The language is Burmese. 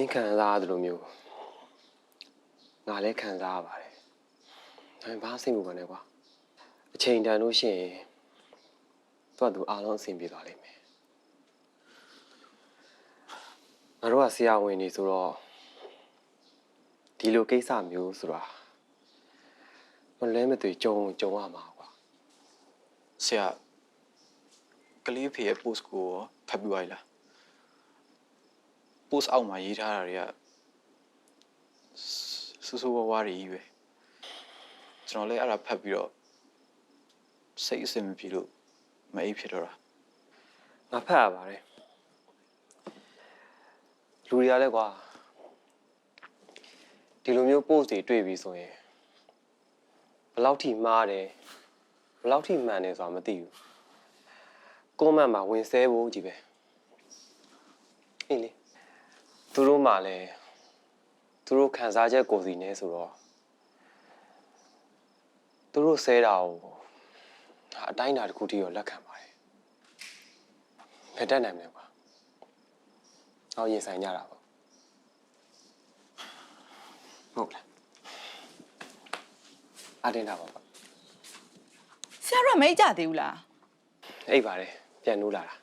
မင်းခံစားရတယ်လို့မျိုးငါလည်းခံစားရပါတယ်ဒါပေမဲ့ဘာစိတ်မပူပါနဲ့ကွာအချိန်တန်လို့ရှိရင်သူ့အတူအားလုံးအဆင်ပြေသွားလိမ့်မယ်ငါတို့ကဆရာဝန်နေဆိုတော့ဒီလိုကိစ္စမျိုးဆိုတာမလဲမသွေကြုံကြုံရမှာကွာဆရာကလေးဖေရဲ့ post ကိုရောဖတ်ပြီးသွားပြီလား post အောက်မှာရေးထားတာတွေကစူးစူးဝါးဝါးတွေကြီးပဲကျွန်တော်လည်းအဲ့ဒါဖတ်ပြီးတော့စိတ်အဆင်မပြေလို့မအိပ်ဖြစ်တော့တာငါဖတ်ရပါတယ်လူတွေကလည်းကွာဒီလိုမျိုး post တွေတွေ့ပြီဆိုရင်ဘယ်လောက်ထိမှားတယ်ဘယ်လောက်ထိမှန်တယ်ဆိုတာမသိဘူး comment မှာဝင်ဆဲဖို့ကြီးပဲအေးလေ သူတို့မှလည်းသူတို့ခံစားချက်ကိုယ်စီနေဆိုတော့သူတို့ဆဲတာကိုငါအတိုင်းအတာတစ်ခုတည်းရောလက်ခံပါတယ်ဖက်တက်နိုင်မယ်ကွာဟောရင်ဆိုင်ကြတာပေါ့ဟုတ်လားအတင်းတာပါပေါ့ဆရာတို့ကမအိတ်ကြသေးဘူးလားအိပ်ပါတယ်ပြန်နိုးလာတာ